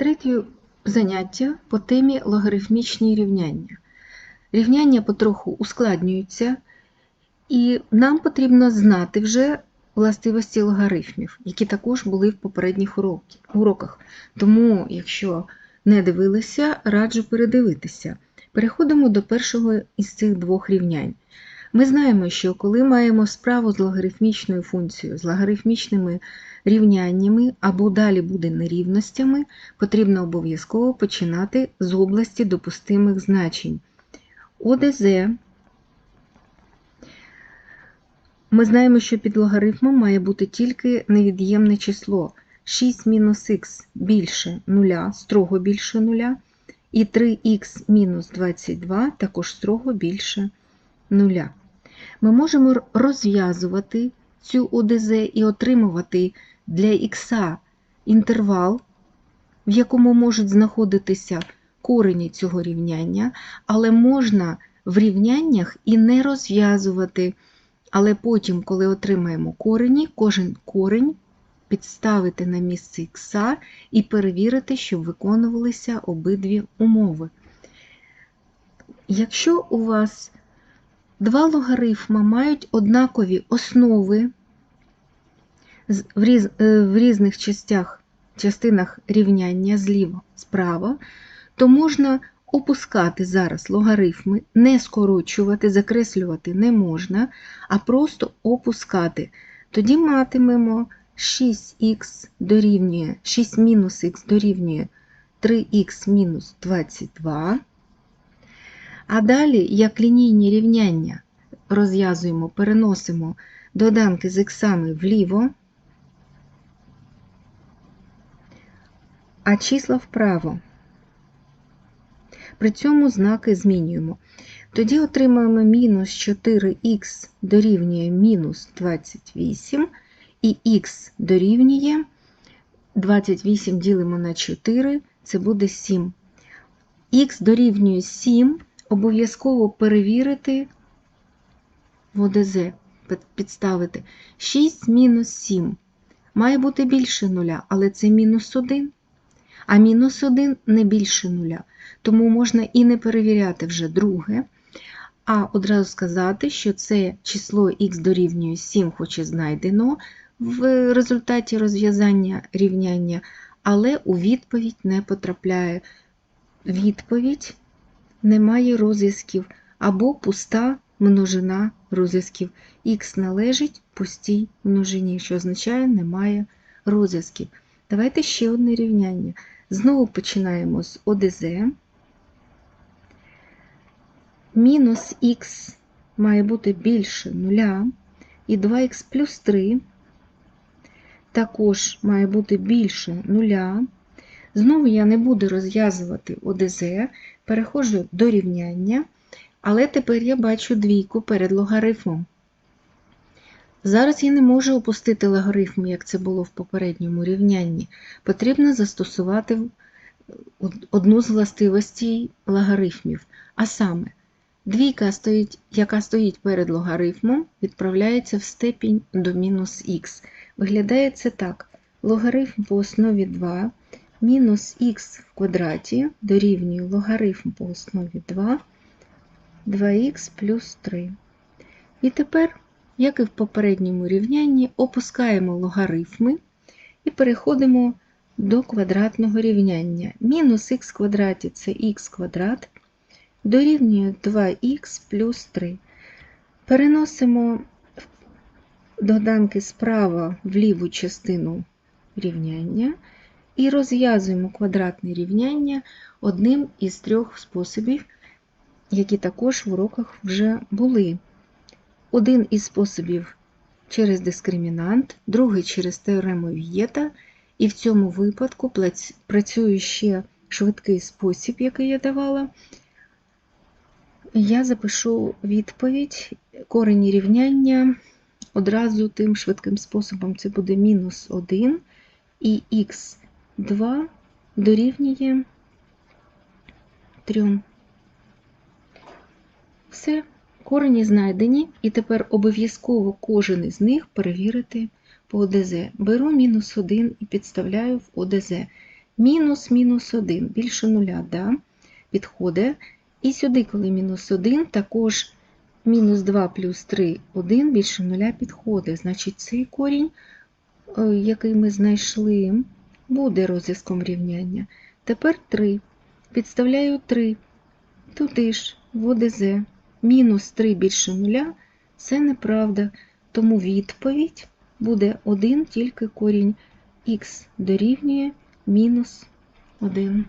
Третє заняття по темі логарифмічні рівняння. Рівняння потроху ускладнюються, і нам потрібно знати вже властивості логарифмів, які також були в попередніх уроках. Тому, якщо не дивилися, раджу передивитися. Переходимо до першого із цих двох рівнянь. Ми знаємо, що коли маємо справу з логарифмічною функцією, з логарифмічними рівняннями або далі буде нерівностями, потрібно обов'язково починати з області допустимих значень. ОДЗ ми знаємо, що під логарифмом має бути тільки невід'ємне число 6 мінус х більше 0, строго більше 0, і 3х мінус 22 також строго більше 0. Ми можемо розв'язувати цю ОДЗ і отримувати для х інтервал, в якому можуть знаходитися корені цього рівняння, але можна в рівняннях і не розв'язувати. Але потім, коли отримаємо корені, кожен корень підставити на місце х і перевірити, щоб виконувалися обидві умови. Якщо у вас два логарифма мають однакові основи в, різ, е, в різних частях, частинах рівняння зліва, справа, то можна опускати зараз логарифми, не скорочувати, закреслювати не можна, а просто опускати. Тоді матимемо 6х дорівнює 6 мінус х дорівнює 3х мінус 22. А далі, як лінійні рівняння, розв'язуємо, переносимо доданки з іксами вліво, а числа вправо. При цьому знаки змінюємо. Тоді отримаємо мінус 4х дорівнює мінус 28, і х дорівнює 28 ділимо на 4, це буде 7. Х дорівнює 7, обов'язково перевірити в ОДЗ, підставити 6 мінус 7. Має бути більше нуля, але це мінус 1. А мінус 1 не більше нуля. Тому можна і не перевіряти вже друге, а одразу сказати, що це число х дорівнює 7, хоч і знайдено в результаті розв'язання рівняння, але у відповідь не потрапляє. Відповідь немає розв'язків або пуста множина розв'язків. Х належить пустій множині, що означає немає розв'язків. Давайте ще одне рівняння. Знову починаємо з ОДЗ. Мінус х має бути більше нуля, і 2х плюс 3 також має бути більше нуля. Знову я не буду розв'язувати ОДЗ, переходжу до рівняння, але тепер я бачу двійку перед логарифмом. Зараз я не можу опустити логарифм, як це було в попередньому рівнянні. Потрібно застосувати одну з властивостей логарифмів. А саме, двійка, стоїть, яка стоїть перед логарифмом, відправляється в степінь до мінус х. Виглядає це так. Логарифм по основі 2 мінус х в квадраті дорівнює логарифм по основі 2, 2х плюс 3. І тепер, як і в попередньому рівнянні, опускаємо логарифми і переходимо до квадратного рівняння. Мінус х в квадраті це х квадрат дорівнює 2х плюс 3. Переносимо доданки справа в ліву частину рівняння і розв'язуємо квадратне рівняння одним із трьох способів, які також в уроках вже були. Один із способів через дискримінант, другий через теорему Вієта, і в цьому випадку працює ще швидкий спосіб, який я давала. Я запишу відповідь, корені рівняння одразу тим швидким способом. Це буде мінус 1 і х2 дорівнює 3. Все, корені знайдені, і тепер обов'язково кожен із них перевірити по ОДЗ. Беру мінус 1 і підставляю в ОДЗ. Мінус мінус 1 більше нуля, да? підходить. І сюди, коли мінус 1, також мінус 2 плюс 3 1 більше нуля підходить. Значить, цей корінь, е, який ми знайшли, буде розв'язком рівняння. Тепер 3. Підставляю 3. Туди ж, в ОДЗ. Мінус 3 більше нуля – це неправда. Тому відповідь буде 1 тільки корінь х дорівнює мінус 1.